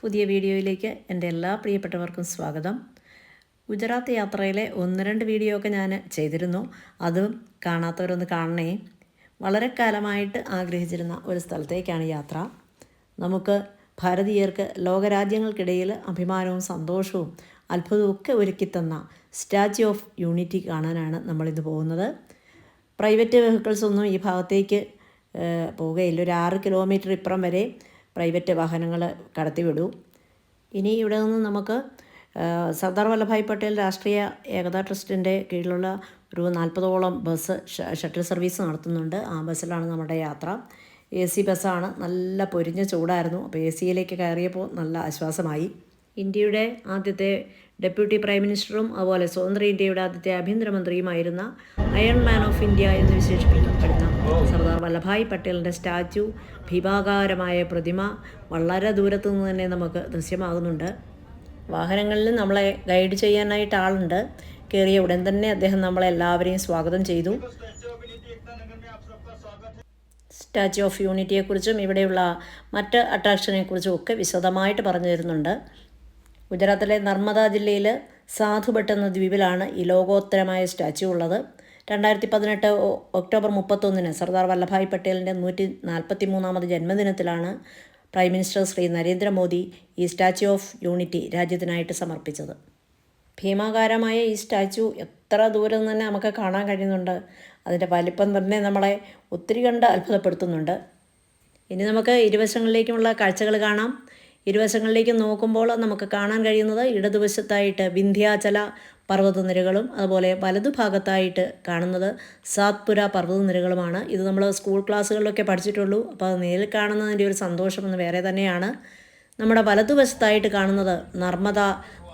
പുതിയ വീഡിയോയിലേക്ക് എന്റെ എല്ലാ പ്രിയപ്പെട്ടവർക്കും സ്വാഗതം. ഗുജറാത്ത് യാത്രയിലെ ഒന്ന് രണ്ട് വീഡിയോ ഒക്കെ ഞാൻ ചെയ്തിരുന്നു. അതും കാണാത്തവരൊന്ന് കാണണേ. വളരെ കാലമായിട്ട് ആഗ്രഹിച്ചിരുന്ന ഒരു സ്ഥലത്തേക്കാണ് യാത്ര. നമുക്ക് ഭാരതീയർക്ക് ലോകരാജ്യങ്ങൾക്കിടയിൽ അഭിമാനവും സന്തോഷവും അത്ഭുതവും ഒക്കെ ഒരുക്കിത്തന്ന സ്റ്റാച്യു ഓഫ് യൂണിറ്റി കാണാനാണ് നമ്മളിത് പോകുന്നത്. പ്രൈവറ്റ് വെഹിക്കിൾസ് ഒന്നും ഈ ഭാഗത്തേക്ക് പോകുകയില്ല ഒരു ആറ് കിലോമീറ്റർ ഇപ്പുറം വരെ പ്രൈവറ്റ് വാഹനങ്ങൾ കടത്തിവിടൂ. ഇനി ഇവിടെ നിന്ന് നമുക്ക് സർദാർ വല്ലഭായ് പട്ടേൽ രാഷ്ട്രീയ ഏകതാ ട്രസ്റ്റിന്റെ കീഴിലുള്ള ഒരു നാൽപ്പതോളം ബസ് ഷട്ടിൽ സർവീസ് നടത്തുന്നുണ്ട്. ആ ബസ്സിലാണ് നമ്മുടെ യാത്ര. എ സി ബസ്സാണ്. നല്ല പൊരിഞ്ഞ ചൂടായിരുന്നു. അപ്പോൾ എ സിയിലേക്ക് കയറിയപ്പോൾ നല്ല ആശ്വാസമായി. ഇന്ത്യയുടെ ആദ്യത്തെ ഡെപ്യൂട്ടി പ്രൈം മിനിസ്റ്ററും അതുപോലെ സ്വതന്ത്ര ഇന്ത്യയുടെ ആദ്യത്തെ ആഭ്യന്തരമന്ത്രിയുമായിരുന്ന അയൺ മാൻ ഓഫ് ഇന്ത്യ എന്ന് വിശേഷിപ്പിക്കപ്പെടുന്ന സർദാർ വല്ലഭായ് പട്ടേലിന്റെ സ്റ്റാച്യു ഭീമാകാരമായ പ്രതിമ വളരെ ദൂരത്തു നിന്ന് തന്നെ നമുക്ക് ദൃശ്യമാകുന്നുണ്ട്. വാഹനങ്ങളിൽ നമ്മളെ ഗൈഡ് ചെയ്യാനായിട്ട് ആളുണ്ട്. കയറിയ ഉടൻ തന്നെ അദ്ദേഹം നമ്മളെ എല്ലാവരെയും സ്വാഗതം ചെയ്തു. സ്റ്റാച്യു ഓഫ് യൂണിറ്റിയെക്കുറിച്ചും ഇവിടെയുള്ള മറ്റ് അട്രാക്ഷനെക്കുറിച്ചും ഒക്കെ വിശദമായിട്ട് പറഞ്ഞു തരുന്നുണ്ട്. ഗുജറാത്തിലെ നർമ്മദ ജില്ലയിൽ സാധുഭട്ട് എന്ന ദ്വീപിലാണ് ഈ ലോകോത്തരമായ സ്റ്റാച്യു ഉള്ളത്. രണ്ടായിരത്തി പതിനെട്ട് ഒക്ടോബർ മുപ്പത്തൊന്നിന് സർദാർ വല്ലഭായ് പട്ടേലിന്റെ നൂറ്റി നാൽപ്പത്തി മൂന്നാമത് ജന്മദിനത്തിലാണ് പ്രൈം മിനിസ്റ്റർ ശ്രീ നരേന്ദ്രമോദി ഈ സ്റ്റാച്യു ഓഫ് യൂണിറ്റി രാജ്യത്തിനായിട്ട് സമർപ്പിച്ചത്. ഭീമാകാരമായ ഈ സ്റ്റാച്യു എത്ര ദൂരം തന്നെ നമുക്ക് കാണാൻ കഴിയുന്നുണ്ട്. അതിന്റെ വലിപ്പം തന്നെ നമ്മളെ ഒത്തിരി കണ്ട് അത്ഭുതപ്പെടുത്തുന്നുണ്ട്. ഇനി നമുക്ക് ഇരുവശങ്ങളിലേക്കുമുള്ള കാഴ്ചകൾ കാണാം. ഇരുവശങ്ങളിലേക്ക് നോക്കുമ്പോൾ നമുക്ക് കാണാൻ കഴിയുന്നത് ഇടതുവശത്തായിട്ട് വിന്ധ്യാചല പർവതനിരകളും അതുപോലെ വലതുഭാഗത്തായിട്ട് കാണുന്നത് സാത്പുര പർവതനിരകളുമാണ്. ഇത് നമ്മൾ സ്കൂൾ ക്ലാസ്സുകളിലൊക്കെ പഠിച്ചിട്ടുള്ളൂ. അപ്പോൾ നേരിൽ കാണുന്നതിന്റെ ഒരു സന്തോഷം എന്ന് വേറെ തന്നെയാണ്. നമ്മുടെ വലതുവശത്തായിട്ട് കാണുന്നത് നർമ്മദ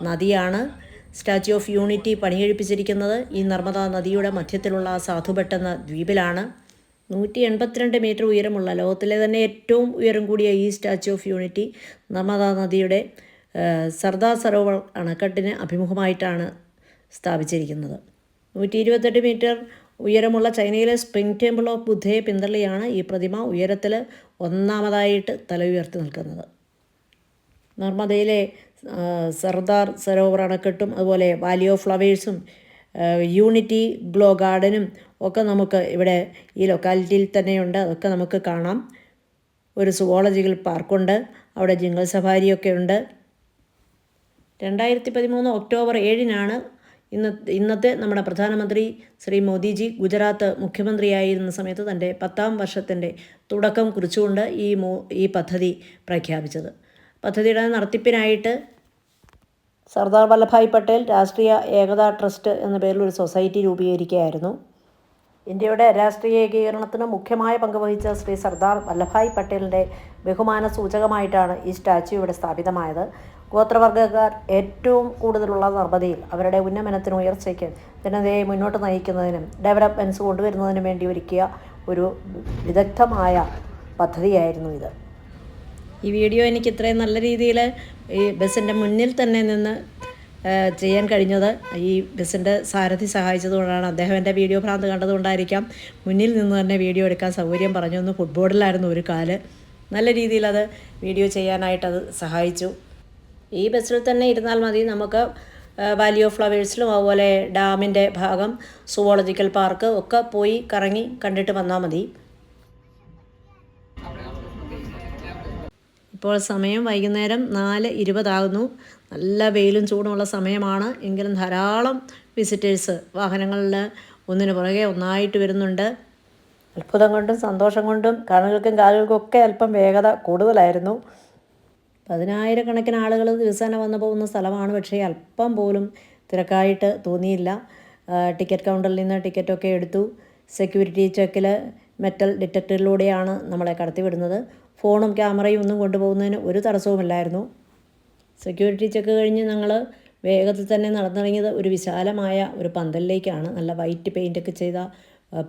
നദിയാണ്. സ്റ്റാച്യു ഓഫ് യൂണിറ്റി പണിയെഴുപ്പിച്ചിരിക്കുന്നത് ഈ നർമ്മദ നദിയുടെ മധ്യത്തിലുള്ള സാധുപെട്ടെന്ന ദ്വീപിലാണ്. നൂറ്റി എൺപത്തിരണ്ട് മീറ്റർ ഉയരമുള്ള ലോകത്തിലെ തന്നെ ഏറ്റവും ഉയരം കൂടിയ ഈ സ്റ്റാച്യു ഓഫ് യൂണിറ്റി നർമ്മദാ നദിയുടെ സർദാർ സരോവർ അണക്കെട്ടിന് അഭിമുഖമായിട്ടാണ് സ്ഥാപിച്ചിരിക്കുന്നത്. നൂറ്റി ഇരുപത്തെട്ട് മീറ്റർ ഉയരമുള്ള ചൈനയിലെ സ്പ്രിംഗ് ടെമ്പിൾ ഓഫ് ബുദ്ധയെ പിന്തള്ളിയാണ് ഈ പ്രതിമ ഉയരത്തിൽ ഒന്നാമതായിട്ട് തല ഉയർത്തി നിൽക്കുന്നത്. നർമ്മദയിലെ സർദാർ സരോവർ അണക്കെട്ടും അതുപോലെ വാലി ഓഫ് ഫ്ലവേഴ്സും യൂണിറ്റി ഗ്ലോ ഗാർഡനും ഒക്കെ നമുക്ക് ഇവിടെ ഈ ലൊക്കാലിറ്റിയിൽ തന്നെയുണ്ട് അതൊക്കെ നമുക്ക് കാണാം. ഒരു സുവോളജിക്കൽ പാർക്കുണ്ട് അവിടെ ജിംഗൾ സഫാരിയൊക്കെ ഉണ്ട്. രണ്ടായിരത്തി പതിമൂന്ന് ഒക്ടോബർ ഏഴിനാണ് ഇന്ന് ഇന്നത്തെ നമ്മുടെ പ്രധാനമന്ത്രി ശ്രീ മോദിജി ഗുജറാത്ത് മുഖ്യമന്ത്രിയായിരുന്ന സമയത്ത് തന്റെ പത്താം വർഷത്തിന്റെ തുടക്കം കുറിച്ചുകൊണ്ട് ഈ മോ ഈ പദ്ധതി പ്രഖ്യാപിച്ചത്. പദ്ധതിയുടെ നടത്തിപ്പിനായിട്ട് സർദാർ വല്ലഭായ് പട്ടേൽ രാഷ്ട്രീയ ഏകതാ ട്രസ്റ്റ് എന്ന പേരിൽ ഒരു സൊസൈറ്റി രൂപീകരിക്കുകയായിരുന്നു. ഇന്ത്യയുടെ രാഷ്ട്രീയ ഏകീകരണത്തിന് മുഖ്യമായ പങ്ക് വഹിച്ച ശ്രീ സർദാർ വല്ലഭായ് പട്ടേലിന്റെ ബഹുമാന സൂചകമായിട്ടാണ് ഈ സ്റ്റാച്യു ഇവിടെ സ്ഥാപിതമായത്. ഗോത്രവർഗക്കാർ ഏറ്റവും കൂടുതലുള്ള നർമ്മദയിൽ അവരുടെ ഉന്നമനത്തിനും ഉയർച്ചയ്ക്ക് ജനതയെ മുന്നോട്ട് നയിക്കുന്നതിനും ഡെവലപ്മെന്റ്സ് കൊണ്ടുവരുന്നതിനും വേണ്ടി ഒരുക്കിയ ഒരു വിദഗ്ധമായ പദ്ധതിയായിരുന്നു ഇത്. ഈ വീഡിയോ എനിക്ക് ഇത്രയും നല്ല രീതിയിൽ ഈ ബസ്സിന്റെ മുന്നിൽ തന്നെ നിന്ന് ചെയ്യാൻ കഴിഞ്ഞത്. ഈ ബസ്സിന്റെ സാരഥി സഹായിച്ചതുകൊണ്ടാണ്. അദ്ദേഹം എന്റെ വീഡിയോ ഭ്രാന്ത് കണ്ടതുകൊണ്ടായിരിക്കാം. മുന്നിൽ നിന്ന് തന്നെ വീഡിയോ എടുക്കാൻ സൗകര്യം പറഞ്ഞു. ഒന്ന് ഫുട്ബോളിലായിരുന്നു ഒരു കാൽ. നല്ല രീതിയിൽ അത് വീഡിയോ ചെയ്യാനായിട്ടത് സഹായിച്ചു. ഈ ബസ്സിൽ തന്നെ ഇരുന്നാൽ മതി. നമുക്ക് വാലി ഓഫ് ഫ്ലവേഴ്സിലും അതുപോലെ ഡാമിന്റെ ഭാഗം സുവോളജിക്കൽ പാർക്ക് ഒക്കെ പോയി കറങ്ങി കണ്ടിട്ട് വന്നാൽ മതി. ഇപ്പോൾ സമയം വൈകുന്നേരം നാല് ഇരുപതാകുന്നു. നല്ല വെയിലും ചൂടുമുള്ള സമയമാണ്. എങ്കിലും ധാരാളം വിസിറ്റേഴ്സ് വാഹനങ്ങളിൽ ഒന്നിനു പുറകെ ഒന്നായിട്ട് വരുന്നുണ്ട്. അത്ഭുതം കൊണ്ടും സന്തോഷം കൊണ്ടും കണ്ണുകൾക്കും കാലുകൾക്കും ഒക്കെ അല്പം വേഗത കൂടുതലായിരുന്നു. പതിനായിരക്കണക്കിന് ആളുകൾ ദിവസേന വന്നു പോകുന്ന സ്ഥലമാണ്. പക്ഷേ അല്പം പോലും തിരക്കായിട്ട് തോന്നിയില്ല. ടിക്കറ്റ് കൗണ്ടറിൽ നിന്ന് ടിക്കറ്റൊക്കെ എടുത്തു. സെക്യൂരിറ്റി ചെക്കിൽ മെറ്റൽ ഡിറ്റക്ടറിലൂടെയാണ് നമ്മളെ കടത്തിവിടുന്നത്. ഫോണും ക്യാമറയും ഒന്നും കൊണ്ടുപോകുന്നതിന് ഒരു തടസ്സവുമില്ലായിരുന്നു. സെക്യൂരിറ്റി ചെക്ക് കഴിഞ്ഞ് ഞങ്ങൾ വേഗത്തിൽ തന്നെ നടന്നിറങ്ങിയത് ഒരു വിശാലമായ ഒരു പന്തലിലേക്കാണ്. നല്ല വൈറ്റ് പെയിന്റൊക്കെ ചെയ്ത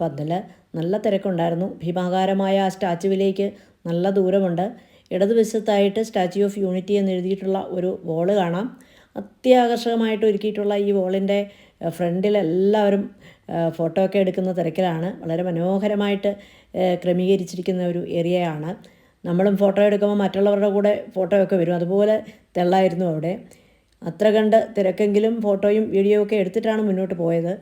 പന്തൽ നല്ല തിരക്കുണ്ടായിരുന്നു. ഭീമാകാരമായ ആ സ്റ്റാച്ചുവിലേക്ക് നല്ല ദൂരമുണ്ട്. ഇടതുവശത്തായിട്ട് സ്റ്റാച്യു ഓഫ് യൂണിറ്റി എന്ന് എഴുതിയിട്ടുള്ള ഒരു വോൾ കാണാം. അത്യാകർഷകമായിട്ട് ഒരുക്കിയിട്ടുള്ള ഈ വോളിന്റെ ഫ്രണ്ടിൽ എല്ലാവരും ഫോട്ടോ ഒക്കെ എടുക്കുന്ന തിരക്കിലാണ്. വളരെ മനോഹരമായിട്ട് ക്രമീകരിച്ചിരിക്കുന്ന ഒരു ഏരിയയാണ്. നമ്മളും ഫോട്ടോ എടുക്കുമ്പോൾ മറ്റുള്ളവരുടെ കൂടെ ഫോട്ടോയൊക്കെ വരും. അതുപോലെ തെള്ളായിരുന്നു അവിടെ. അത്ര കണ്ട് തിരക്കെങ്കിലും ഫോട്ടോയും വീഡിയോ ഒക്കെ എടുത്തിട്ടാണ് മുന്നോട്ട് പോയത്.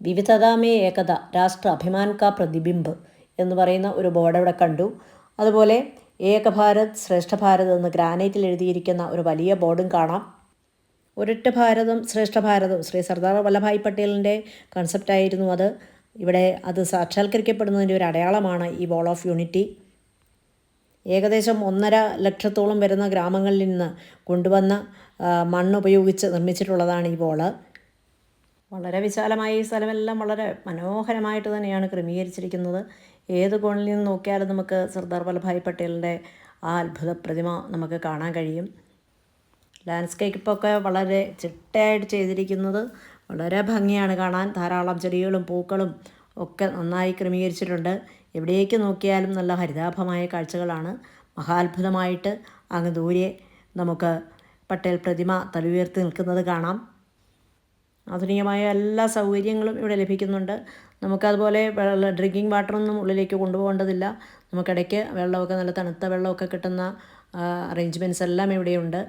വിവിധതാമേ ഏകത രാഷ്ട്ര അഭിമാൻ കാ പ്രതിബിംബ് എന്ന് പറയുന്ന ഒരു ബോർഡ് അവിടെ കണ്ടു. അതുപോലെ ഏക ഭാരത് ശ്രേഷ്ഠ ഭാരത് എന്ന് ഗ്രാനൈറ്റിൽ എഴുതിയിരിക്കുന്ന ഒരു വലിയ ബോർഡും കാണാം. ഒരൊറ്റ ഭാരതം ശ്രേഷ്ഠ ഭാരതം ശ്രീ സർദാർ വല്ലഭായ് പട്ടേലിന്റെ കൺസെപ്റ്റായിരുന്നു അത്. ഇവിടെ അത് സാക്ഷാത്കരിക്കപ്പെടുന്നതിന്റെ ഒരു അടയാളമാണ് ഈ ബോൾ ഓഫ് യൂണിറ്റി ഏകദേശം ഒന്നര ലക്ഷത്തോളം വരുന്ന ഗ്രാമങ്ങളിൽ നിന്ന് കൊണ്ടുവന്ന മണ്ണ് ഉപയോഗിച്ച് നിർമ്മിച്ചിട്ടുള്ളതാണ് ഈ ബോൾ. വളരെ വിശാലമായ ഈ സ്ഥലമെല്ലാം വളരെ മനോഹരമായിട്ട് തന്നെയാണ് ക്രമീകരിച്ചിരിക്കുന്നത്. ഏത് കോണിൽ നിന്ന് നോക്കിയാലും നമുക്ക് സർദാർ വല്ലഭായ് പട്ടേലിന്റെ ആ അത്ഭുത പ്രതിമ നമുക്ക് കാണാൻ കഴിയും. ലാൻഡ്സ്കേപ്പൊക്കെ വളരെ ചിട്ടയായിട്ട് ചെയ്തിരിക്കുന്നത് വളരെ ഭംഗിയാണ് കാണാൻ. ധാരാളം ചെടികളും പൂക്കളും ഒക്കെ നന്നായി ക്രമീകരിച്ചിട്ടുണ്ട്. എവിടേക്ക് നോക്കിയാലും നല്ല ഹരിതാഭമായ കാഴ്ചകളാണ്. മഹാത്ഭുതമായിട്ട് അങ്ങ് ദൂരെ നമുക്ക് പട്ടേൽ പ്രതിമ തലയുയർത്തി നിൽക്കുന്നത് കാണാം. ആധുനികമായ എല്ലാ സൗകര്യങ്ങളും ഇവിടെ ലഭിക്കുന്നുണ്ട്. നമുക്കതുപോലെ വെള്ളം ഡ്രിങ്കിങ് വാട്ടറൊന്നും ഉള്ളിലേക്ക് കൊണ്ടുപോകേണ്ടതില്ല. നമുക്കിടയ്ക്ക് വെള്ളമൊക്കെ നല്ല തണുത്ത വെള്ളമൊക്കെ കിട്ടുന്ന അറേഞ്ച്മെന്റ്സ് എല്ലാം ഇവിടെയുണ്ട്.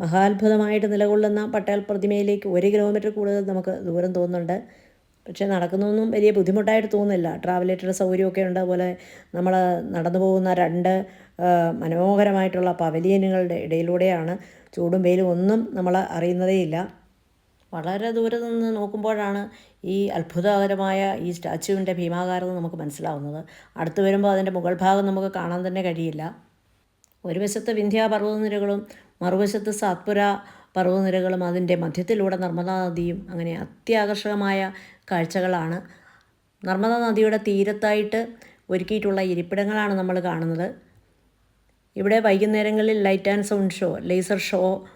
മഹാത്ഭുതമായിട്ട് നിലകൊള്ളുന്ന പട്ടേൽ പ്രതിമയിലേക്ക് ഒരു കിലോമീറ്റർ കൂടുതൽ നമുക്ക് ദൂരം തോന്നുന്നുണ്ട്. പക്ഷേ നടക്കുന്നൊന്നും വലിയ ബുദ്ധിമുട്ടായിട്ട് തോന്നുന്നില്ല. ട്രാവലേറ്റർ സൗകര്യമൊക്കെ ഉണ്ട്. അതുപോലെ നമ്മൾ നടന്നു പോകുന്ന രണ്ട് മനോഹരമായിട്ടുള്ള പവലിയനുകളുടെ ഇടയിലൂടെയാണ് ചൂടും വെയിലും ഒന്നും നമ്മൾ അറിയുന്നതേയില്ല വളരെ ദൂരെ നിന്ന് നോക്കുമ്പോഴാണ് ഈ അത്ഭുതകരമായ ഈ സ്റ്റാച്ചുവിന്റെ ഭീമാകാരം നമുക്ക് മനസ്സിലാവുന്നത്. അടുത്ത് വരുമ്പോൾ അതിന്റെ മുകൾ ഭാഗം നമുക്ക് കാണാൻ തന്നെ കഴിയില്ല. ഒരു വശത്ത് വിന്ധ്യ പർവതനിരകളും മറുവശത്ത് സാത്പുര പർവതനിരകളും അതിന്റെ മധ്യത്തിലൂടെ നർമ്മദാ നദിയും അങ്ങനെ അത്യാകർഷകമായ കാഴ്ചകളാണ്. നർമ്മദാ നദിയുടെ തീരത്തായിട്ട് ഒരുക്കിയിട്ടുള്ള ഇരിപ്പിടങ്ങളാണ് നമ്മൾ കാണുന്നത്. ഇവിടെ വൈകുന്നേരങ്ങളിൽ light and sound show laser show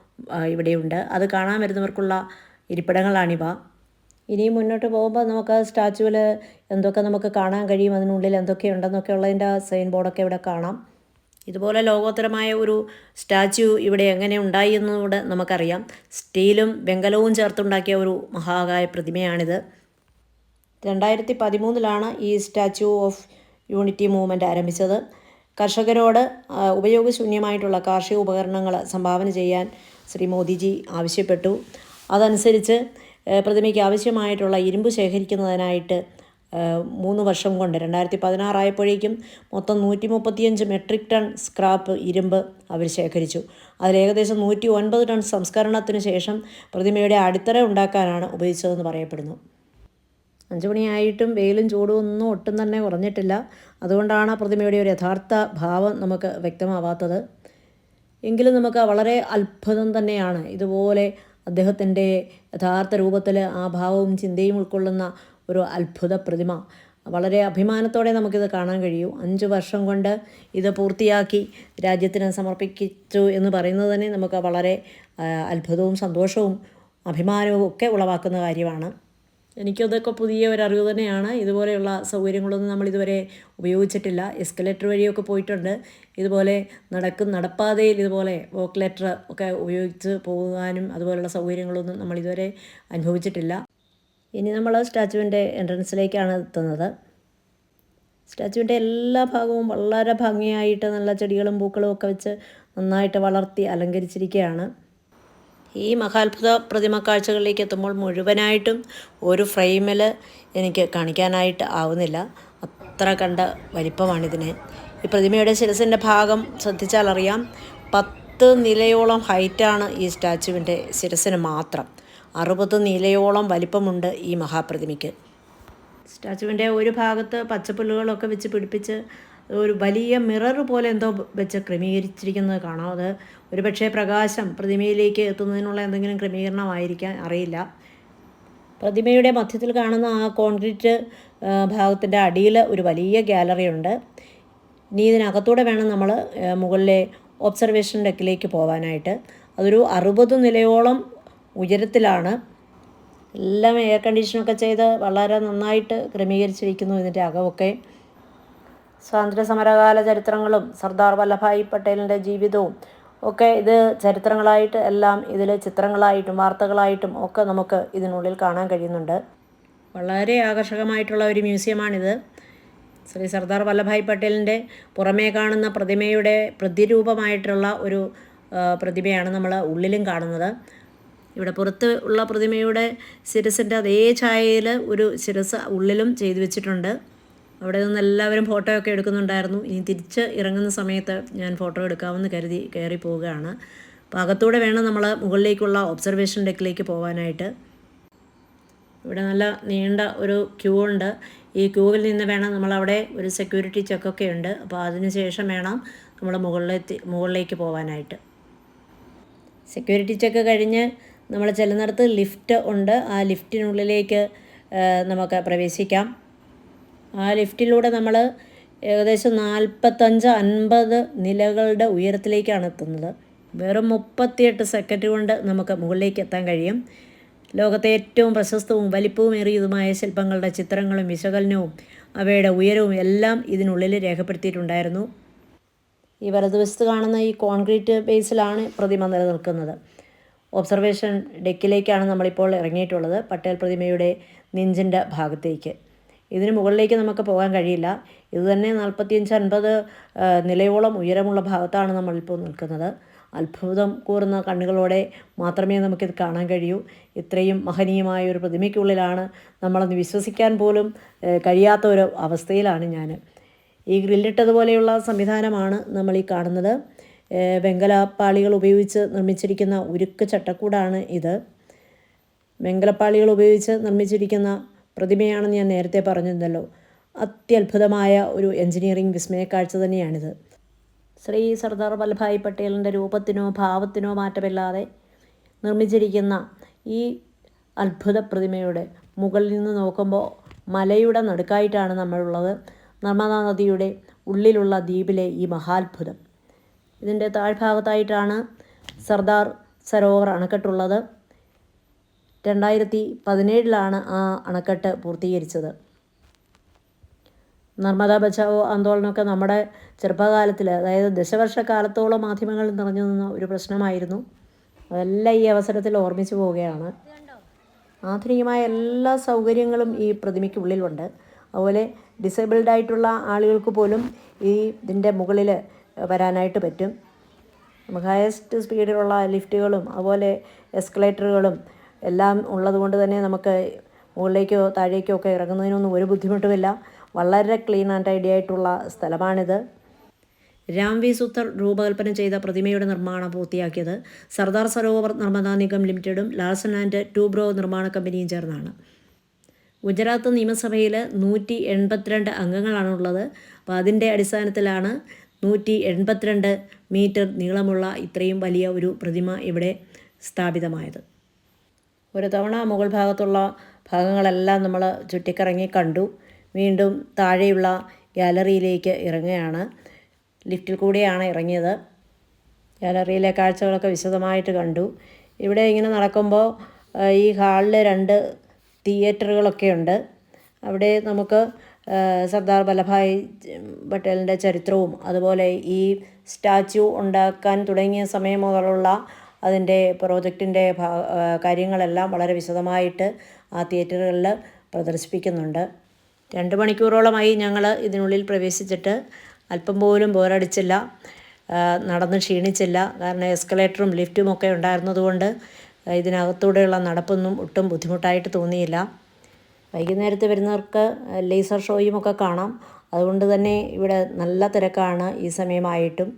ഇവിടെയുണ്ട്. അത് കാണാൻ വരുന്നവർക്കുള്ള ഇരിപ്പിടങ്ങളാണിവ. ഇനിയും മുന്നോട്ട് പോകുമ്പോൾ നമുക്ക് സ്റ്റാച്ചുവിൽ എന്തൊക്കെ നമുക്ക് കാണാൻ കഴിയും അതിനുള്ളിൽ എന്തൊക്കെ ഉണ്ടെന്നൊക്കെ ഉള്ളതിന്റെ സൈൻ ബോർഡൊക്കെ ഇവിടെ കാണാം. ഇതുപോലെ ലോകോത്തരമായ ഒരു സ്റ്റാച്യു ഇവിടെ എങ്ങനെ ഉണ്ടായി എന്നുകൂടെ നമുക്കറിയാം. സ്റ്റീലും വെങ്കലവും ചേർത്തുണ്ടാക്കിയ ഒരു മഹാകായ പ്രതിമയാണിത്. രണ്ടായിരത്തി പതിമൂന്നിലാണ് ഈ സ്റ്റാച്യു ഓഫ് യൂണിറ്റി മൂവ്മെന്റ് ആരംഭിച്ചത്. കർഷകരോട് ഉപയോഗശൂന്യമായിട്ടുള്ള കാർഷിക ഉപകരണങ്ങൾ സംഭാവന ചെയ്യാൻ ശ്രീ മോദിജി ആവശ്യപ്പെട്ടു. അതനുസരിച്ച് പ്രതിമയ്ക്ക് ആവശ്യമായിട്ടുള്ള ഇരുമ്പ് ശേഖരിക്കുന്നതിനായിട്ട് മൂന്ന് വർഷം കൊണ്ട് രണ്ടായിരത്തി പതിനാറായപ്പോഴേക്കും മൊത്തം നൂറ്റി മുപ്പത്തിയഞ്ച് മെട്രിക് ടൺ സ്ക്രാപ്പ് ഇരുമ്പ് അവർ ശേഖരിച്ചു. അതിലേകദേശം നൂറ്റി ഒൻപത് ടൺ സംസ്കരണത്തിന് ശേഷം പ്രതിമയുടെ അടിത്തറ ഉണ്ടാക്കാനാണ് ഉപയോഗിച്ചതെന്ന് പറയപ്പെടുന്നു. അഞ്ചു മണിയായിട്ടും വെയിലും ചൂടും ഒന്നും ഒട്ടും തന്നെ കുറഞ്ഞിട്ടില്ല. അതുകൊണ്ടാണ് പ്രതിമയുടെ ഒരു യഥാർത്ഥ ഭാവം നമുക്ക് വ്യക്തമാവാത്തത്. എങ്കിലും നമുക്ക് വളരെ അത്ഭുതം തന്നെയാണ്. ഇതുപോലെ അദ്ദേഹത്തിന്റെ യഥാർത്ഥ രൂപത്തിൽ ആ ഭാവവും ചിന്തയും ഉൾക്കൊള്ളുന്ന ഒരു അത്ഭുത പ്രതിമ. വളരെ അഭിമാനത്തോടെ നമുക്കിത് കാണാൻ കഴിയൂ. അഞ്ച് വർഷം കൊണ്ട് ഇത് പൂർത്തിയാക്കി രാജ്യത്തിന് സമർപ്പിച്ചു എന്ന് പറയുന്നത് തന്നെ നമുക്ക് വളരെ അത്ഭുതവും സന്തോഷവും അഭിമാനവും ഒക്കെ ഉളവാക്കുന്ന കാര്യമാണ്. എനിക്കതൊക്കെ പുതിയ ഒരു അറിവ് തന്നെയാണ്. ഇതുപോലെയുള്ള സൗകര്യങ്ങളൊന്നും നമ്മൾ ഇതുവരെ ഉപയോഗിച്ചിട്ടില്ല. എസ്കലേറ്റർ വഴിയൊക്കെ പോയിട്ടുണ്ട്. ഇതുപോലെ നടക്കും നടപ്പാതയിൽ ഇതുപോലെ വോക്ക്ലെറ്റർ ഒക്കെ ഉപയോഗിച്ച് പോകാനും അതുപോലെയുള്ള സൗകര്യങ്ങളൊന്നും നമ്മൾ ഇതുവരെ അനുഭവിച്ചിട്ടില്ല. ഇനി നമ്മൾ സ്റ്റാച്ചുവിന്റെ എൻട്രൻസിലേക്കാണ് എത്തുന്നത്. സ്റ്റാച്ചുവിന്റെ എല്ലാ ഭാഗവും വളരെ ഭംഗിയായിട്ട് നല്ല ചെടികളും പൂക്കളും ഒക്കെ വെച്ച് നന്നായിട്ട് വളർത്തി അലങ്കരിച്ചിരിക്കുകയാണ്. ഈ മഹാത്ഭുത പ്രതിമ കാഴ്ചകളിലേക്ക് എത്തുമ്പോൾ മുഴുവനായിട്ടും ഒരു ഫ്രെയിമിൽ എനിക്ക് കാണിക്കാനായിട്ട് ആവുന്നില്ല. അത്ര കണ്ട വലിപ്പമാണിതിന്. ഈ പ്രതിമയുടെ ശിരസിന്റെ ഭാഗം ശ്രദ്ധിച്ചാലറിയാം പത്ത് നിലയോളം ഹൈറ്റാണ് ഈ സ്റ്റാച്ചുവിന്റെ ശിരസിന് മാത്രം. അറുപത് നീലയോളം വലിപ്പമുണ്ട് ഈ മഹാപ്രതിമയ്ക്ക്. സ്റ്റാച്ചുവിന്റെ ഒരു ഭാഗത്ത് പച്ചപ്പുല്ലുകളൊക്കെ വെച്ച് പിടിപ്പിച്ച് ഒരു വലിയ മിറർ പോലെ എന്തോ വെച്ച് ക്രമീകരിച്ചിരിക്കുന്നത് കാണാം. അത് ഒരുപക്ഷെ പ്രകാശം പ്രതിമയിലേക്ക് എത്തുന്നതിനുള്ള എന്തെങ്കിലും ക്രമീകരണമായിരിക്കാൻ അറിയില്ല. പ്രതിമയുടെ മധ്യത്തിൽ കാണുന്ന ആ കോൺക്രീറ്റ് ഭാഗത്തിന്റെ അടിയിൽ ഒരു വലിയ ഗാലറി ഉണ്ട്. ഇനി ഇതിനകത്തൂടെ വേണം നമ്മൾ മുകളിലെ ഒബ്സർവേഷൻ ഡെക്കിലേക്ക് പോകാനായിട്ട് അതൊരു അറുപത് നിലയോളം ഉയരത്തിലാണ്. എല്ലാം എയർ കണ്ടീഷനൊക്കെ ചെയ്ത് വളരെ നന്നായിട്ട് ക്രമീകരിച്ചിരിക്കുന്നു ഇതിന്റെ അകമൊക്കെ. സ്വാതന്ത്ര്യ സമരകാല ചരിത്രങ്ങളും സർദാർ വല്ലഭായ് പട്ടേലിന്റെ ജീവിതവും ഒക്കെ ഇത് ചരിത്രങ്ങളായിട്ട് എല്ലാം ഇതിൽ ചിത്രങ്ങളായിട്ടും വാർത്തകളായിട്ടും ഒക്കെ നമുക്ക് ഇതിനുള്ളിൽ കാണാൻ കഴിയുന്നുണ്ട്. വളരെ ആകർഷകമായിട്ടുള്ള ഒരു മ്യൂസിയമാണിത്. ശ്രീ സർദാർ വല്ലഭായ് പട്ടേലിന്റെ പുറമേ കാണുന്ന പ്രതിമയുടെ പ്രതിരൂപമായിട്ടുള്ള ഒരു പ്രതിമയാണ് നമ്മൾ ഉള്ളിലും കാണുന്നത്. ഇവിടെ പുറത്ത് ഉള്ള പ്രതിമയുടെ ശിരസിന്റെ അതേ ഛായയിൽ ഒരു ശിരസ് ഉള്ളിലും ചെയ്തു വെച്ചിട്ടുണ്ട്. അവിടെ നിന്ന് എല്ലാവരും ഫോട്ടോ ഒക്കെ എടുക്കുന്നുണ്ടായിരുന്നു. ഇനി തിരിച്ച് ഇറങ്ങുന്ന സമയത്ത് ഞാൻ ഫോട്ടോ എടുക്കാമെന്ന് കരുതി കയറി പോവുകയാണ്. അപ്പോൾ അകത്തൂടെ വേണം നമ്മൾ മുകളിലേക്കുള്ള ഒബ്സർവേഷൻ ഡെക്കിലേക്ക് പോകാനായിട്ട് ഇവിടെ നല്ല നീണ്ട ഒരു ക്യൂ ഉണ്ട്. ഈ ക്യൂവിൽ നിന്ന് വേണം നമ്മളവിടെ ഒരു സെക്യൂരിറ്റി ചെക്കൊക്കെ ഉണ്ട്. അപ്പോൾ അതിന് ശേഷം വേണം നമ്മൾ മുകളിലെത്തി മുകളിലേക്ക് പോകാനായിട്ട് സെക്യൂരിറ്റി ചെക്ക് കഴിഞ്ഞ് നമ്മൾ ചെല്ലുന്നിടത്ത് ലിഫ്റ്റ് ഉണ്ട്. ആ ലിഫ്റ്റിനുള്ളിലേക്ക് നമുക്ക് പ്രവേശിക്കാം. ആ ലിഫ്റ്റിലൂടെ നമ്മൾ ഏകദേശം നാൽപ്പത്തഞ്ച് അൻപത് നിലകളുടെ ഉയരത്തിലേക്കാണ് എത്തുന്നത്. വെറും മുപ്പത്തിയെട്ട് സെക്കൻഡ് കൊണ്ട് നമുക്ക് മുകളിലേക്ക് എത്താൻ കഴിയും. ലോകത്തെ ഏറ്റവും പ്രശസ്തവും വലിപ്പവുമേറിയതുമായ ശില്പങ്ങളുടെ ചിത്രങ്ങളും വിശകലനവും അവയുടെ ഉയരവും എല്ലാം ഇതിനുള്ളിൽ രേഖപ്പെടുത്തിയിട്ടുണ്ടായിരുന്നു. ഈ വലതുവശത്ത് കാണുന്ന ഈ കോൺക്രീറ്റ് ബേസിലാണ് പ്രതിമ നിലനിൽക്കുന്നത്. ഒബ്സർവേഷൻ ഡെക്കിലേക്കാണ് നമ്മളിപ്പോൾ ഇറങ്ങിയിട്ടുള്ളത് പട്ടേൽ പ്രതിമയുടെ നെഞ്ചിന്റെ ഭാഗത്തേക്ക്. ഇതിന് മുകളിലേക്ക് നമുക്ക് പോകാൻ കഴിയില്ല. ഇതുതന്നെ നാൽപ്പത്തിയഞ്ച് അൻപത് നിലയോളം ഉയരമുള്ള ഭാഗത്താണ് നമ്മളിപ്പോൾ നിൽക്കുന്നത്. അത്ഭുതം കൂറുന്ന കണ്ണുകളോടെ മാത്രമേ നമുക്കിത് കാണാൻ കഴിയൂ. ഇത്രയും മഹനീയമായ ഒരു പ്രതിമയ്ക്കുള്ളിലാണ് നമ്മളൊന്ന് വിശ്വസിക്കാൻ പോലും കഴിയാത്ത ഒരു അവസ്ഥയിലാണ് ഞാൻ. ഈ ഗ്രില്ലിട്ടതുപോലെയുള്ള സംവിധാനമാണ് നമ്മൾ ഈ കാണുന്നത്. വെങ്കലപ്പാളികൾ ഉപയോഗിച്ച് നിർമ്മിച്ചിരിക്കുന്ന ഉരുക്ക് ചട്ടക്കൂടാണ് ഇത്. വെങ്കലപ്പാളികൾ ഉപയോഗിച്ച് നിർമ്മിച്ചിരിക്കുന്ന പ്രതിമയാണെന്ന് ഞാൻ നേരത്തെ പറഞ്ഞിരുന്നല്ലോ. അത്യത്ഭുതമായ ഒരു എഞ്ചിനീയറിംഗ് വിസ്മയക്കാഴ്ച തന്നെയാണിത്. ശ്രീ സർദാർ വല്ലഭായ് പട്ടേലിന്റെ രൂപത്തിനോ ഭാവത്തിനോ മാറ്റമില്ലാതെ നിർമ്മിച്ചിരിക്കുന്ന ഈ അത്ഭുത പ്രതിമയുടെ മുകളിൽ നിന്ന് നോക്കുമ്പോൾ മലയുടെ നടുക്കായിട്ടാണ് നമ്മളുള്ളത്. നർമ്മദാ നദിയുടെ ഉള്ളിലുള്ള ദ്വീപിലെ ഈ മഹാത്ഭുതം. ഇതിന്റെ താഴ്ഭാഗത്തായിട്ടാണ് സർദാർ സരോവർ അണക്കെട്ടുള്ളത്. രണ്ടായിരത്തി പതിനേഴിലാണ് ആ അണക്കെട്ട് പൂർത്തീകരിച്ചത്. നർമ്മദാ ബച്ചാവോ ആന്തോളനമൊക്കെ നമ്മുടെ ചെറുപ്പകാലത്തിൽ അതായത് ദശവർഷക്കാലത്തോളം മാധ്യമങ്ങളിൽ നിറഞ്ഞു നിന്ന ഒരു പ്രശ്നമായിരുന്നു. അതെല്ലാം ഈ അവസരത്തിൽ ഓർമ്മിച്ചു പോവുകയാണ്. ആധുനികമായ എല്ലാ സൗകര്യങ്ങളും ഈ പ്രതിമയ്ക്കുള്ളിലുണ്ട് അതുപോലെ ഡിസേബിൾഡ് ആയിട്ടുള്ള ആളുകൾക്ക് പോലും ഈ ഇതിന്റെ മുകളിൽ വരാനായിട്ട് പറ്റും. നമുക്ക് ഹയസ്റ്റ് സ്പീഡിലുള്ള ലിഫ്റ്റുകളും അതുപോലെ എസ്കലേറ്ററുകളും എല്ലാം ഉള്ളതുകൊണ്ട് തന്നെ നമുക്ക് മുകളിലേക്കോ താഴേക്കോ ഒക്കെ ഇറങ്ങുന്നതിനൊന്നും ഒരു ബുദ്ധിമുട്ടുമില്ല. വളരെ ക്ലീൻ ആൻഡ് ഐഡിയ ആയിട്ടുള്ള സ്ഥലമാണിത്. രാം വി. സുത്തർ രൂപകൽപ്പന ചെയ്ത പ്രതിമയുടെ നിർമ്മാണം പൂർത്തിയാക്കിയത് സർദാർ സരോവർ നർമ്മദാ നിഗം ലിമിറ്റഡും ലാർസൺ ആൻഡ് ടൂബ്രോ നിർമ്മാണ കമ്പനിയും ചേർന്നാണ്. ഗുജറാത്ത് നിയമസഭയിൽ നൂറ്റി എൺപത്തിരണ്ട് അംഗങ്ങളാണുള്ളത്. അപ്പോൾ അതിന്റെ അടിസ്ഥാനത്തിലാണ് നൂറ്റി എൺപത്തിരണ്ട് മീറ്റർ നീളമുള്ള ഇത്രയും വലിയ ഒരു പ്രതിമ ഇവിടെ സ്ഥാപിതമായത്. ഒരു തവണ മുകൾ ഭാഗത്തുള്ള ഭാഗങ്ങളെല്ലാം നമ്മൾ ചുറ്റിക്കറങ്ങി കണ്ടു. വീണ്ടും താഴെയുള്ള ഗാലറിയിലേക്ക് ഇറങ്ങുകയാണ്. ലിഫ്റ്റിൽ കൂടിയാണ് ഇറങ്ങിയത്. ഗാലറിയിലെ കാഴ്ചകളൊക്കെ വിശദമായിട്ട് കണ്ടു. ഇവിടെ ഇങ്ങനെ നടക്കുമ്പോൾ ഈ ഹാളിൽ രണ്ട് തിയേറ്ററുകളൊക്കെ ഉണ്ട്. അവിടെ നമുക്ക് സർദാർ വല്ലഭായ് പട്ടേലിന്റെ ചരിത്രവും അതുപോലെ ഈ സ്റ്റാച്യു ഉണ്ടാക്കാൻ തുടങ്ങിയ സമയം മുതലുള്ള അതിന്റെ പ്രോജക്റ്റിന്റെ കാര്യങ്ങളെല്ലാം വളരെ വിശദമായിട്ട് ആ തിയേറ്ററുകളിൽ പ്രദർശിപ്പിക്കുന്നുണ്ട്. രണ്ട് മണിക്കൂറോളമായി ഞങ്ങൾ ഇതിനുള്ളിൽ പ്രവേശിച്ചിട്ട് അല്പം പോലും ബോറടിച്ചില്ല ആ, നടന്ന് ക്ഷീണിച്ചില്ല. കാരണം എസ്കലേറ്ററും ലിഫ്റ്റും ഒക്കെ ഉണ്ടായിരുന്നതുകൊണ്ട് ഇതിനകത്തൂടെയുള്ള നടപ്പൊന്നും ഒട്ടും ബുദ്ധിമുട്ടായിട്ട് തോന്നിയില്ല. വൈകുന്നേരത്ത് വരുന്നവർക്ക് ലേസർ ഷോയും ഒക്കെ കാണാം. അതുകൊണ്ട് തന്നെ ഇവിടെ നല്ല തിരക്കാണ് ഈ സമയമായിട്ടും.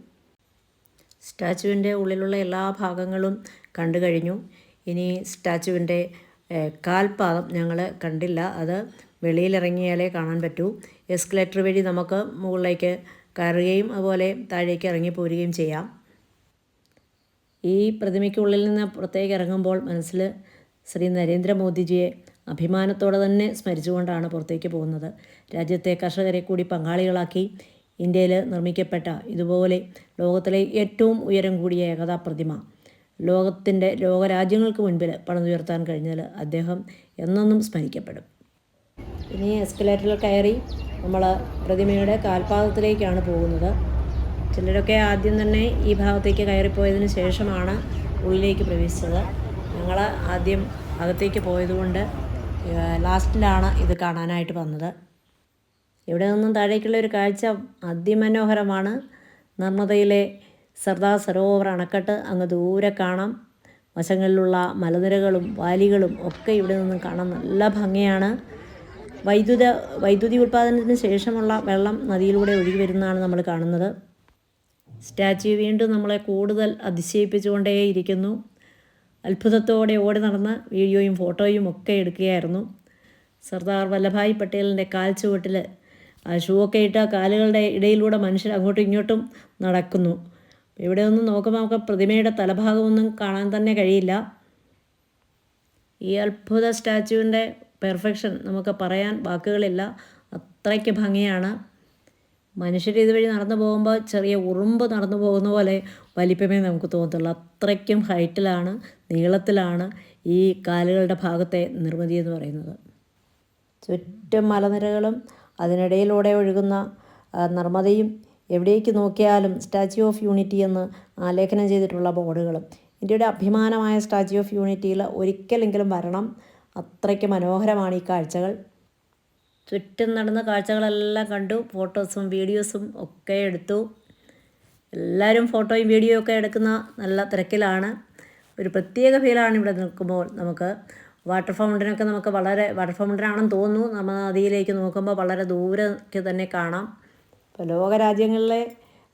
സ്റ്റാച്ചുവിന്റെ ഉള്ളിലുള്ള എല്ലാ ഭാഗങ്ങളും കണ്ടു കഴിഞ്ഞു. ഇനി സ്റ്റാച്ചുവിന്റെ കാൽപാദം ഞങ്ങൾ കണ്ടില്ല. അത് വെളിയിലിറങ്ങിയാലേ കാണാൻ പറ്റൂ. എസ്കലേറ്റർ വഴി നമുക്ക് മുകളിലേക്ക് കയറുകയും അതുപോലെ താഴേക്ക് ഇറങ്ങി പോരുകയും ചെയ്യാം. ഈ പ്രതിമയ്ക്കുള്ളിൽ നിന്ന് പുറത്തേക്ക് ഇറങ്ങുമ്പോൾ മനസ്സിൽ ശ്രീ നരേന്ദ്രമോദിജിയെ അഭിമാനത്തോടെ തന്നെ സ്മരിച്ചുകൊണ്ടാണ് പുറത്തേക്ക് പോകുന്നത്. രാജ്യത്തെ കർഷകരെ കൂടി പങ്കാളികളാക്കി ഇന്ത്യയിൽ നിർമ്മിക്കപ്പെട്ട ഇതുപോലെ ലോകത്തിലെ ഏറ്റവും ഉയരം കൂടിയ ഏകതാ പ്രതിമ. ലോകത്തിന്റെ ലോകരാജ്യങ്ങൾക്ക് മുൻപിൽ പണിതുയർത്താൻ കഴിഞ്ഞാൽ അദ്ദേഹം എന്നെന്നും സ്മരിക്കപ്പെടും. ഇനി എസ്കലേറ്ററിൽ കയറി നമ്മൾ പ്രതിമയുടെ കാൽപാദത്തിലേക്കാണ് പോകുന്നത്. ചിലരൊക്കെ ആദ്യം തന്നെ ഈ ഭാഗത്തേക്ക് കയറിപ്പോയതിന് ശേഷമാണ് ഉള്ളിലേക്ക് പ്രവേശിച്ചത്. ഞങ്ങൾ ആദ്യം അകത്തേക്ക് പോയതുകൊണ്ട് ലാസ്റ്റിലാണ് ഇത് കാണാനായിട്ട് വന്നത്. ഇവിടെ നിന്നും താഴേക്കുള്ള ഒരു കാഴ്ച അതിമനോഹരമാണ്. നർമ്മദയിലെ സർദാർ സരോവർ അണക്കെട്ട് അങ്ങ് ദൂരെ കാണാം. വശങ്ങളിലുള്ള മലനിരകളും വാലികളും ഒക്കെ ഇവിടെ നിന്നും കാണാൻ നല്ല ഭംഗിയാണ്. വൈദ്യുത വൈദ്യുതി ഉൽപ്പാദനത്തിന് ശേഷമുള്ള വെള്ളം നദിയിലൂടെ ഒഴുകി വരുന്നതാണ് നമ്മൾ കാണുന്നത്. സ്റ്റാച്യു വീണ്ടും നമ്മളെ കൂടുതൽ അതിശയിപ്പിച്ചുകൊണ്ടേയിരിക്കുന്നു. അത്ഭുതത്തോടെ ഓടി നടന്ന് വീഡിയോയും ഫോട്ടോയും ഒക്കെ എടുക്കുകയായിരുന്നു. സർദാർ വല്ലഭായ് പട്ടേലിന്റെ കാൽ ചുവട്ടിൽ ആ ഷൂ ഒക്കെ ഇട്ട കാലുകളുടെ ഇടയിലൂടെ മനുഷ്യർ അങ്ങോട്ടും ഇങ്ങോട്ടും നടക്കുന്നു. ഇവിടെ ഒന്നും നോക്കുമ്പോൾ നമുക്ക് പ്രതിമയുടെ തലഭാഗമൊന്നും കാണാൻ തന്നെ കഴിയില്ല. ഈ അത്ഭുത സ്റ്റാച്യുവിന്റെ പെർഫെക്ഷൻ നമുക്ക് പറയാൻ വാക്കുകളില്ല. അത്രയ്ക്ക് ഭംഗിയാണ്. മനുഷ്യർ ഇതുവഴി നടന്നു പോകുമ്പോൾ ചെറിയ ഉറുമ്പ് നടന്നു പോകുന്ന പോലെ വലിപ്പമേ നമുക്ക് തോന്നത്തുള്ളൂ. അത്രയ്ക്കും ഹൈറ്റിലാണ് നീളത്തിലാണ് ഈ കാലുകളുടെ ഭാഗത്തെ നിർമ്മിതി എന്ന് പറയുന്നത്. ചുറ്റും മലനിരകളും അതിനിടയിലൂടെ ഒഴുകുന്ന നർമ്മദയും എവിടേക്ക് നോക്കിയാലും സ്റ്റാച്യു ഓഫ് യൂണിറ്റി എന്ന് ആലേഖനം ചെയ്തിട്ടുള്ള ബോർഡുകളും. ഇന്ത്യയുടെ അഭിമാനമായ സ്റ്റാച്യു ഓഫ് യൂണിറ്റിയിൽ ഒരിക്കലെങ്കിലും വരണം. അത്രയ്ക്ക് മനോഹരമാണ് ഈ കാഴ്ചകൾ. ചുറ്റും നടന്ന കാഴ്ചകളെല്ലാം കണ്ടു. ഫോട്ടോസും വീഡിയോസും ഒക്കെ എടുത്തു. എല്ലാവരും ഫോട്ടോയും വീഡിയോ ഒക്കെ എടുക്കുന്ന നല്ല തിരക്കിലാണ്. ഒരു പ്രത്യേക ഫീലാണ് ഇവിടെ നിൽക്കുമ്പോൾ നമുക്ക്. വാട്ടർ ഫൗണ്ടനൊക്കെ നമുക്ക് വളരെ വാട്ടർ ഫൗണ്ടനാണെന്ന് തോന്നുന്നു. നമ്മൾ നദിയിലേക്ക് നോക്കുമ്പോൾ വളരെ ദൂരേക്ക് തന്നെ കാണാം. ഇപ്പോൾ ലോകരാജ്യങ്ങളിലെ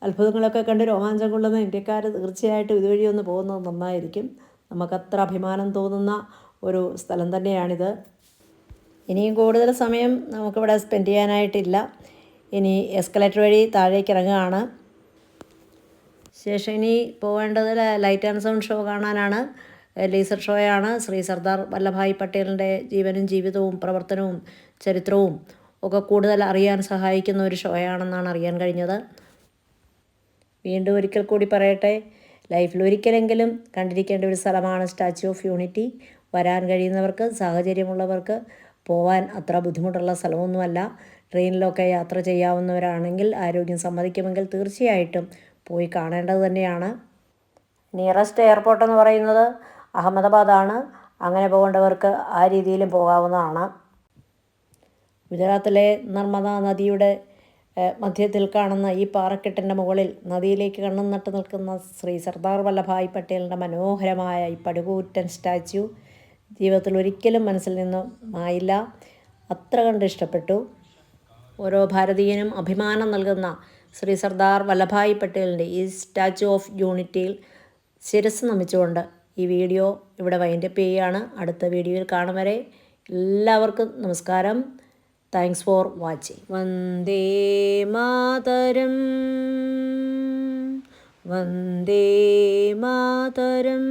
അത്ഭുതങ്ങളൊക്കെ കണ്ട് രോമാഞ്ചം കൊള്ളുന്ന ഇന്ത്യക്കാർ തീർച്ചയായിട്ടും ഇതുവഴി ഒന്ന് പോകുന്നത് നന്നായിരിക്കും. നമുക്കത്ര അഭിമാനം തോന്നുന്ന ഒരു സ്ഥലം തന്നെയാണിത്. ഇനിയും കൂടുതൽ സമയം നമുക്കിവിടെ സ്പെൻഡ് ചെയ്യാനായിട്ടില്ല. ഇനി എസ്കലേറ്റർ വഴി താഴേക്ക് ഇറങ്ങുകയാണ്. ശേഷം ഇനി പോകേണ്ടത് ലൈറ്റ് ആൻഡ് സൗണ്ട് ഷോ കാണാനാണ്. ലേസർ ഷോയാണ് ശ്രീ സർദാർ വല്ലഭായ് പട്ടേലിന്റെ ജീവനും ജീവിതവും പ്രവർത്തനവും ചരിത്രവും ഒക്കെ കൂടുതൽ അറിയാൻ സഹായിക്കുന്ന ഒരു ഷോയാണെന്നാണ് അറിയാൻ കഴിഞ്ഞത്. വീണ്ടും ഒരിക്കൽ കൂടി പറയട്ടെ. ലൈഫിൽ ഒരിക്കലെങ്കിലും കണ്ടിരിക്കേണ്ട ഒരു സ്ഥലമാണ് സ്റ്റാച്യു ഓഫ് യൂണിറ്റി വരാൻ കഴിയുന്നവർക്ക് സാഹചര്യമുള്ളവർക്ക് പോവാൻ അത്ര ബുദ്ധിമുട്ടുള്ള സ്ഥലമൊന്നുമല്ല. ട്രെയിനിലൊക്കെ യാത്ര ചെയ്യാവുന്നവരാണെങ്കിൽ ആരോഗ്യം സമ്മതിക്കുമെങ്കിൽ തീർച്ചയായിട്ടും പോയി കാണേണ്ടത് തന്നെയാണ്. നിയറസ്റ്റ് എയർപോർട്ട് എന്ന് പറയുന്നത് അഹമ്മദാബാദാണ്. അങ്ങനെ പോകേണ്ടവർക്ക് ആ രീതിയിലും പോകാവുന്നതാണ്. ഗുജറാത്തിലെ നർമ്മദ നദിയുടെ മധ്യത്തിൽ കാണുന്ന ഈ പാറക്കെട്ടിന്റെ മുകളിൽ നദിയിലേക്ക് കണ്ണും നട്ട് നിൽക്കുന്ന ശ്രീ സർദാർ വല്ലഭായ് പട്ടേലിന്റെ മനോഹരമായ ഈ പടുകൂറ്റൻ സ്റ്റാച്യു. ജീവിതത്തിൽ ഒരിക്കലും മനസ്സിൽ നിന്നും മായില്ല അത്ര കണ്ട് ഇഷ്ടപ്പെട്ടു. ഓരോ ഭാരതീയനും അഭിമാനം നൽകുന്ന ശ്രീ സർദാർ വല്ലഭായ് പട്ടേലിന്റെ ഈ സ്റ്റാച്യു ഓഫ് യൂണിറ്റിയിൽ ശിരസ് നമിച്ചുകൊണ്ട് ഈ വീഡിയോ ഇവിടെ വൈൻഡപ്പ് ചെയ്യുകയാണ്. അടുത്ത വീഡിയോയിൽ കാണും വരെ എല്ലാവർക്കും നമസ്കാരം. Thanks for watching. Vande Mataram. Vande Mataram.